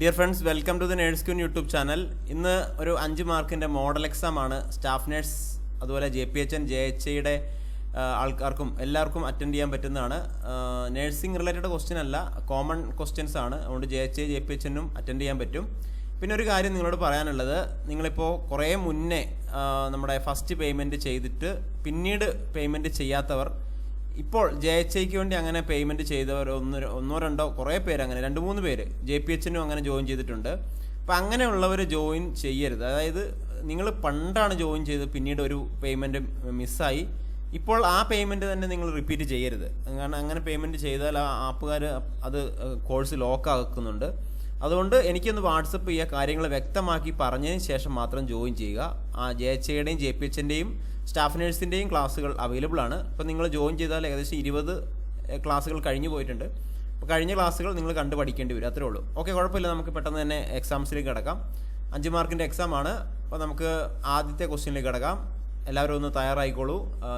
Dear friends welcome to the nurse queen YouTube channel ഇന്ന് ഒരു അഞ്ച് മാർക്കിന്റെ മോഡൽ എക്സാം ആണ്. സ്റ്റാഫ് നേഴ്സ് അതുപോലെ J P H N J H ഐയുടെ ആൾക്കാർക്കും എല്ലാവർക്കും അറ്റൻഡ് ചെയ്യാൻ പറ്റുന്നതാണ്. നേഴ്സിംഗ് റിലേറ്റഡ് ക്വസ്റ്റ്യൻ അല്ല കോമൺ ക്വസ്റ്റ്യൻസ് ആണ്. അതുകൊണ്ട് J H I J P H എന്നും അറ്റൻഡ് ചെയ്യാൻ പറ്റും. പിന്നെ ഒരു കാര്യം നിങ്ങളോട് പറയാനുള്ളത് നിങ്ങളിപ്പോൾ കുറേ മുന്നേ നമ്മുടെ ഫസ്റ്റ് പേയ്മെന്റ് ചെയ്തിട്ട് പിന്നീട് പേയ്മെന്റ് ചെയ്യാത്തവർ ഇപ്പോൾ ജെ എച്ച് ഐക്ക് വേണ്ടി അങ്ങനെ പേയ്മെന്റ് ചെയ്തവർ ഒന്ന് ഒന്നോ രണ്ടോ കുറേ പേര് അങ്ങനെ രണ്ട് മൂന്ന് പേര്. ജെ പി എച്ചിനും അങ്ങനെ ജോയിൻ ചെയ്തിട്ടുണ്ട്. അപ്പം അങ്ങനെയുള്ളവർ ജോയിൻ ചെയ്യരുത്. അതായത് നിങ്ങൾ പണ്ടാണ് ജോയിൻ ചെയ്ത് പിന്നീട് ഒരു പേയ്മെന്റ് മിസ്സായി ഇപ്പോൾ ആ പേയ്മെന്റ് തന്നെ നിങ്ങൾ റിപ്പീറ്റ് ചെയ്യരുത്. കാരണം അങ്ങനെ പേയ്മെന്റ് ചെയ്താൽ ആ ആപ്പുകാർ അത് കോഴ്സ് ലോക്ക് ആക്കുന്നുണ്ട്. അതുകൊണ്ട് എനിക്കൊന്ന് വാട്സപ്പ് ചെയ്യുക കാര്യങ്ങൾ വ്യക്തമാക്കി പറഞ്ഞതിന് ശേഷം മാത്രം ജോയിൻ ചെയ്യുക. ആ ജെ എച്ച് ഐയുടെയും ജെ പി എച്ചിന്റെയും സ്റ്റാഫ് നേഴ്സിന്റെയും ക്ലാസ്സുകൾ അവൈലബിൾ ആണ്. അപ്പോൾ നിങ്ങൾ ജോയിൻ ചെയ്താൽ ഏകദേശം ഇരുപത് ക്ലാസ്സുകൾ കഴിഞ്ഞു പോയിട്ടുണ്ട്. അപ്പോൾ കഴിഞ്ഞ ക്ലാസ്സുകൾ നിങ്ങൾ കണ്ട് പഠിക്കേണ്ടി വരും അത്രേ ഉള്ളൂ. ഓക്കെ കുഴപ്പമില്ല. നമുക്ക് പെട്ടെന്ന് തന്നെ എക്സാംസിലേക്ക് കിടക്കാം. അഞ്ച് മാർക്കിന്റെ എക്സാം ആണ്. അപ്പോൾ നമുക്ക് ആദ്യത്തെ ക്വസ്റ്റ്യനിലേക്ക് കിടക്കാം. എല്ലാവരും ഒന്ന് തയ്യാറായിക്കോളൂ.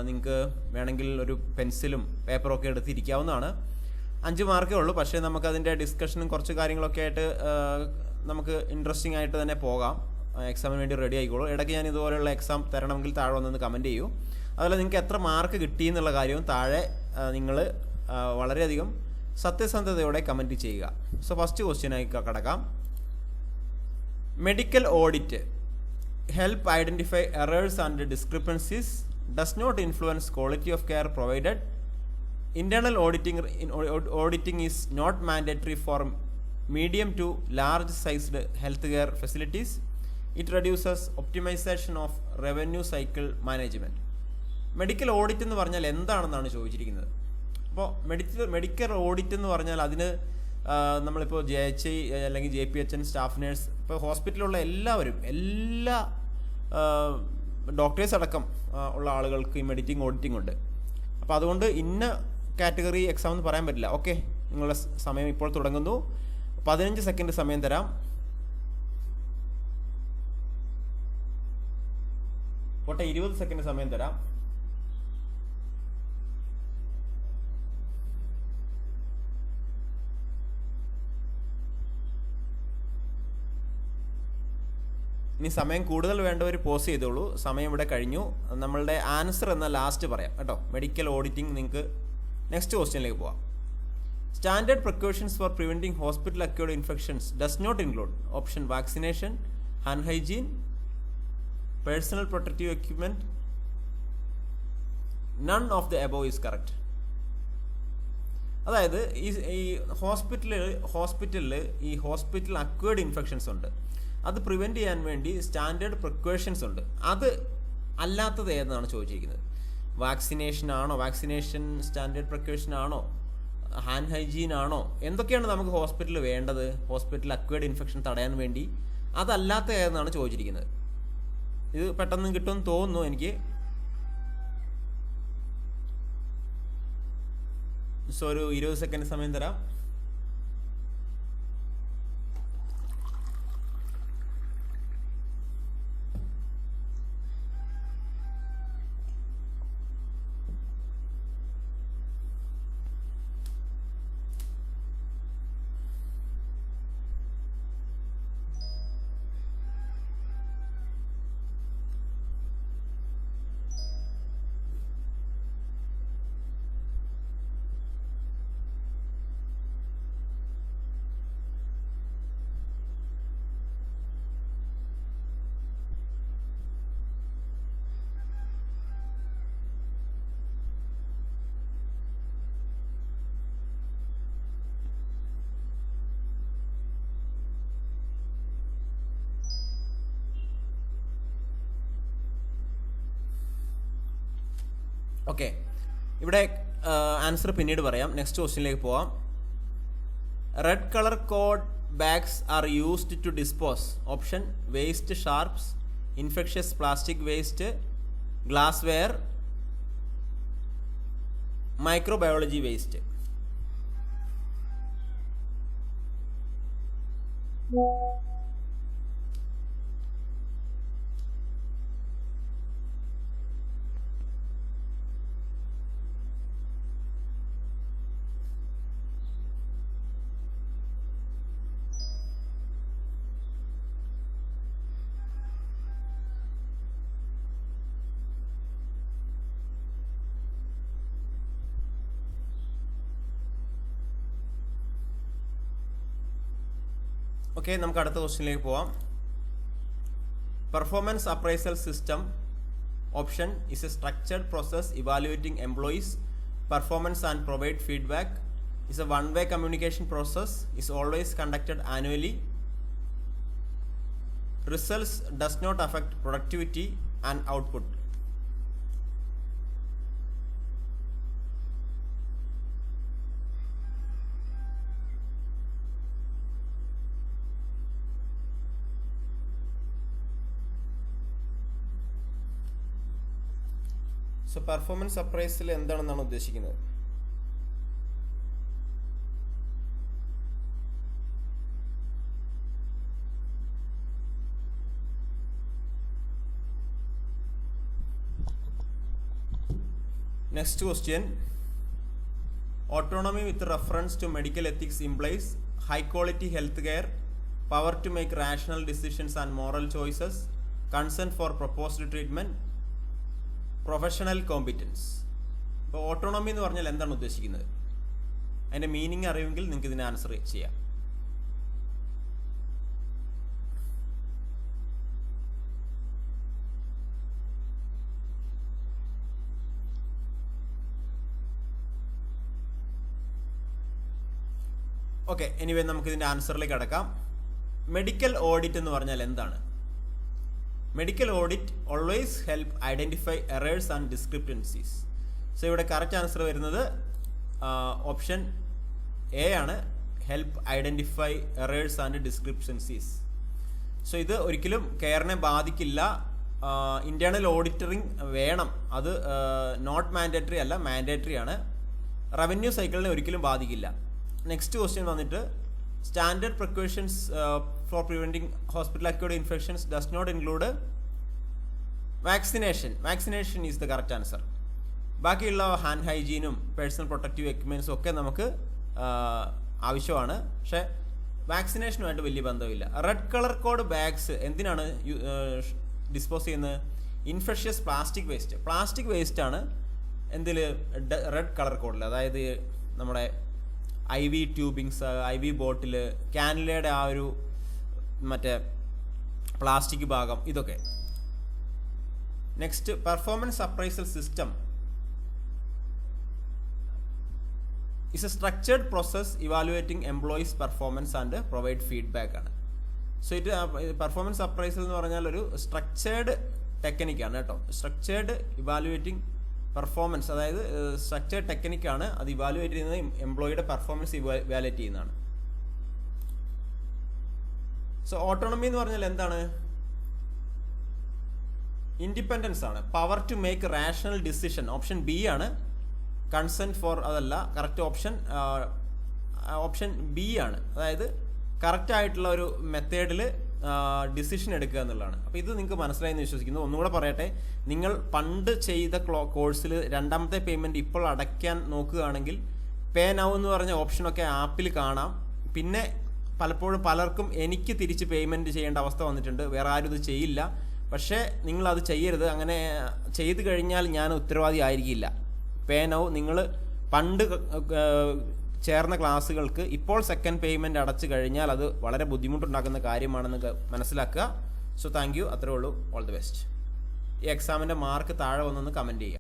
നിങ്ങൾക്ക് വേണമെങ്കിൽ ഒരു പെൻസിലും പേപ്പറും ഒക്കെ എടുത്തിരിക്കാവുന്നതാണ്. അഞ്ച് മാർക്കേ ഉള്ളൂ. പക്ഷേ നമുക്കതിന്റെ ഡിസ്കഷനും കുറച്ച് കാര്യങ്ങളൊക്കെ ആയിട്ട് നമുക്ക് ഇൻട്രസ്റ്റിംഗ് ആയിട്ട് തന്നെ പോകാം. എക്സാമിന് വേണ്ടി റെഡി ആയിക്കോളൂ. ഇടയ്ക്ക് ഞാൻ ഇതുപോലെയുള്ള എക്സാം തരണമെങ്കിൽ താഴെ വന്നൊന്ന് കമന്റ് ചെയ്യൂ. അതുപോലെ നിങ്ങൾക്ക് എത്ര മാർക്ക് കിട്ടി എന്നുള്ള കാര്യവും താഴെ നിങ്ങൾ വളരെയധികം സത്യസന്ധതയോടെ കമന്റ് ചെയ്യുക. സോ ഫസ്റ്റ് ക്വസ്റ്റ്യനായി കടക്കാം. Medical audit help identify errors and discrepancies does not influence quality of care provided internal auditing auditing is not mandatory for medium to large sized health care healthcare It reduces optimization of revenue cycle management. Medical audit എന്ന് പറഞ്ഞാൽ എന്താണെന്നാണ് ചോദിച്ചിരിക്കുന്നത്? അപ്പോൾ medical medical audit എന്ന് പറഞ്ഞാൽ അതിന് നമ്മളിപ്പോൾ J H I അല്ലെങ്കിൽ J P H N staff nurse ഇപ്പോൾ ഹോസ്പിറ്റലിലുള്ള എല്ലാവരും എല്ലാ ഡോക്ടേഴ്സ് അടക്കം ഉള്ള ആളുകൾക്ക് ഈ മെഡിറ്റിംഗ് ഓഡിറ്റിംഗ് ഉണ്ട്. അപ്പോൾ അതുകൊണ്ട് ഇന്ന കാറ്റഗറി എക്സാം എന്ന് പറയാൻ പറ്റില്ല. ഓക്കെ നിങ്ങളുടെ സമയം ഇപ്പോൾ തുടങ്ങുന്നു. പതിനഞ്ച് സെക്കൻഡ് സമയം തരാം. പോട്ടെ ഇരുപത് സെക്കൻഡ് സമയം തരാം. ഇനി സമയം കൂടുതൽ വേണ്ടവർ പോസ് ചെയ്തോളൂ. സമയം ഇവിടെ കഴിഞ്ഞു. നമ്മളുടെ ആൻസർ എന്ന ലാസ്റ്റ് പറയാം. കേട്ടോ മെഡിക്കൽ ഓഡിറ്റിംഗ് നിങ്ങൾക്ക് നെക്സ്റ്റ് ക്വസ്റ്റ്യനിലേക്ക് പോവാം. Standard precautions for preventing hospital acquired infections does not include option vaccination hand hygiene personal protective equipment none of the above is correct അതായത് ഈ ഈ ഹോസ്പിറ്റലിൽ ഹോസ്പിറ്റലിൽ ഈ ഹോസ്പിറ്റൽ അക്വേർഡ് ഇൻഫെക്ഷൻസ് ഉണ്ട്. അത് പ്രിവെന്റ് ചെയ്യാൻ വേണ്ടി സ്റ്റാൻഡേർഡ് പ്രിക്കോഷൻസ് ഉണ്ട്. അത് അല്ലാത്തത് ഏതെന്നാണ് ചോദിച്ചിരിക്കുന്നത്? വാക്സിനേഷൻ ആണോ? വാക്സിനേഷൻ സ്റ്റാൻഡേർഡ് പ്രിക്കോഷൻ ആണോ? ഹാൻഡ് ഹൈജീൻ ആണോ? എന്തൊക്കെയാണ് നമുക്ക് ഹോസ്പിറ്റലിൽ വേണ്ടത്? ഹോസ്പിറ്റലിൽ അക്വേർഡ് ഇൻഫെക്ഷൻ തടയാൻ വേണ്ടി? അതല്ലാത്ത ഏതെന്നാണ് ചോദിച്ചിരിക്കുന്നത്? ഇത് പെട്ടെന്ന് കിട്ടുമെന്ന് തോന്നുന്നു എനിക്ക്. സോ ഒരു ഇരുപത് സെക്കൻഡ് സമയം തരാം. ഓക്കെ ഇവിടെ ആൻസർ പിന്നീട് പറയാം. നെക്സ്റ്റ് ക്വസ്റ്റ്യനിലേക്ക് പോവാം. Red colour code bags are used to dispose option waste sharps infectious plastic waste glass ware microbiology waste okay നമുക്ക് അടുത്ത ക്വസ്റ്റ്യനിലേക്ക് പോവാം. Performance appraisal system option is a structured process evaluating employees performance and provide feedback is a one way communication process is always conducted annually results does not affect productivity and output so performance അപ്രൈസിൽ എന്താണെന്നാണ് ഉദ്ദേശിക്കുന്നത്? Next question autonomy with reference to medical ethics implies high quality health care power to make rational decisions and moral choices consent for proposed treatment professional competence ഇപ്പോൾ autonomy എന്ന് പറഞ്ഞാൽ എന്താണ് ഉദ്ദേശിക്കുന്നത്? അതിന്റെ meaning അറിയുമെങ്കിൽ നിങ്ങൾക്ക് ഇതിന് ആൻസർ ചെയ്യാം. ഓക്കെ എനിവേ നമുക്ക് ഇതിന്റെ ആൻസറിലേക്ക് അടക്കാം മെഡിക്കൽ ഓഡിറ്റ് എന്ന് പറഞ്ഞാൽ എന്താണ്? Medical audit always help identify errors and discrepancies so ഇവിടെ കറക്റ്റ് ആൻസർ വരുന്നത് ഓപ്ഷൻ എ ആണ്. Help identify errors and discrepancies so ഇത് ഒരിക്കലും കെയറിനെ ബാധിക്കില്ല. ഇന്റേർണൽ ഓഡിറ്ററിങ് വേണം. അത് നോട്ട് മാൻഡേറ്ററി അല്ല മാൻഡേറ്ററി ആണ്. റവന്യൂ സൈക്കിളിനെ ഒരിക്കലും ബാധിക്കില്ല. നെക്സ്റ്റ് ക്വസ്റ്റ്യൻ വന്നിട്ട് standard precautions for preventing hospital acquired infections does not include vaccination vaccination is the correct answer ബാക്കിയുള്ള ഹാൻഡ് ഹൈജീനും പേഴ്സണൽ പ്രൊട്ടക്റ്റീവ് എക്യുപ്മെൻസും ഒക്കെ നമുക്ക് ആവശ്യമാണ്. പക്ഷേ വാക്സിനേഷനുമായിട്ട് വലിയ ബന്ധമില്ല. റെഡ് കളർ കോഡ് ബാഗ്സ് എന്തിനാണ് ഡിസ്പോസ് ചെയ്യുന്നത്? Infectious plastic waste plastic waste ആണ് എന്തിൽ റെഡ് കളർ കോഡിൽ അതായത് നമ്മുടെ I V tubings I V bottle ക്യാനിലയുടെ ആ ഒരു മറ്റേ പ്ലാസ്റ്റിക് ഭാഗം ഇതൊക്കെ. Next performance appraisal system is a structured process evaluating employees performance and provide feedback ആണ്. സോ ഇറ്റ് പെർഫോമൻസ് അപ്രൈസൽ എന്ന് പറഞ്ഞാൽ ഒരു സ്ട്രക്ചേർഡ് ടെക്നിക്കാണ് കേട്ടോ. സ്ട്രക്ചേർഡ് ഇവാലുവേറ്റിംഗ് പെർഫോമൻസ് അതായത് സ്ട്രക്ചേർഡ് ടെക്നിക്കാണ് അത് ഇവാലുവേറ്റ് ചെയ്യുന്നത് എംപ്ലോയിയുടെ പെർഫോമൻസ് ഇവാലുവേറ്റ് ചെയ്യുന്നതാണ്. സോ ഓട്ടോണമി എന്ന് പറഞ്ഞാൽ എന്താണ്? ഇൻഡിപെൻഡൻസ് ആണ്. Power to make rational decision option B ആണ്. കൺസെന്റ് ഫോർ അതല്ല കറക്റ്റ് ഓപ്ഷൻ ഓപ്ഷൻ ബി ആണ്. അതായത് കറക്റ്റ് ആയിട്ടുള്ള ഒരു മെത്തേഡിൽ ഡിസിഷൻ എടുക്കുക എന്നുള്ളതാണ്. അപ്പോൾ ഇത് നിങ്ങൾക്ക് മനസ്സിലായി എന്ന് വിശ്വസിക്കുന്നു. ഒന്നുകൂടെ പറയട്ടെ. നിങ്ങൾ പണ്ട് ചെയ്ത ക്ലോ കോഴ്സിൽ രണ്ടാമത്തെ പേയ്മെന്റ് ഇപ്പോൾ അടയ്ക്കാൻ നോക്കുകയാണെങ്കിൽ പേ നൗ എന്ന് പറഞ്ഞ ഓപ്ഷനൊക്കെ ആപ്പിൽ കാണാം. പിന്നെ പലപ്പോഴും പലർക്കും എനിക്ക് തിരിച്ച് പേയ്മെന്റ് ചെയ്യേണ്ട അവസ്ഥ വന്നിട്ടുണ്ട്. വേറെ ആരും ഇത് ചെയ്യില്ല. പക്ഷേ നിങ്ങൾ അത് ചെയ്യരുത്. അങ്ങനെ ചെയ്തു കഴിഞ്ഞാൽ ഞാൻ ഉത്തരവാദി ആയിരിക്കില്ല. പേനോ നിങ്ങൾ പണ്ട് ചേർന്ന ക്ലാസ്സുകൾക്ക് ഇപ്പോൾ സെക്കൻഡ് പേയ്മെന്റ് അടച്ചു കഴിഞ്ഞാൽ അത് വളരെ ബുദ്ധിമുട്ടുണ്ടാക്കുന്ന കാര്യമാണെന്ന് മനസ്സിലാക്കുക. സോ താങ്ക് യു അത്രേ ഉള്ളൂ. ഓൾ ദി ബെസ്റ്റ് ഈ എക്സാമിന്റെ മാർക്ക് താഴെ വന്നൊന്ന് കമന്റ് ചെയ്യുക.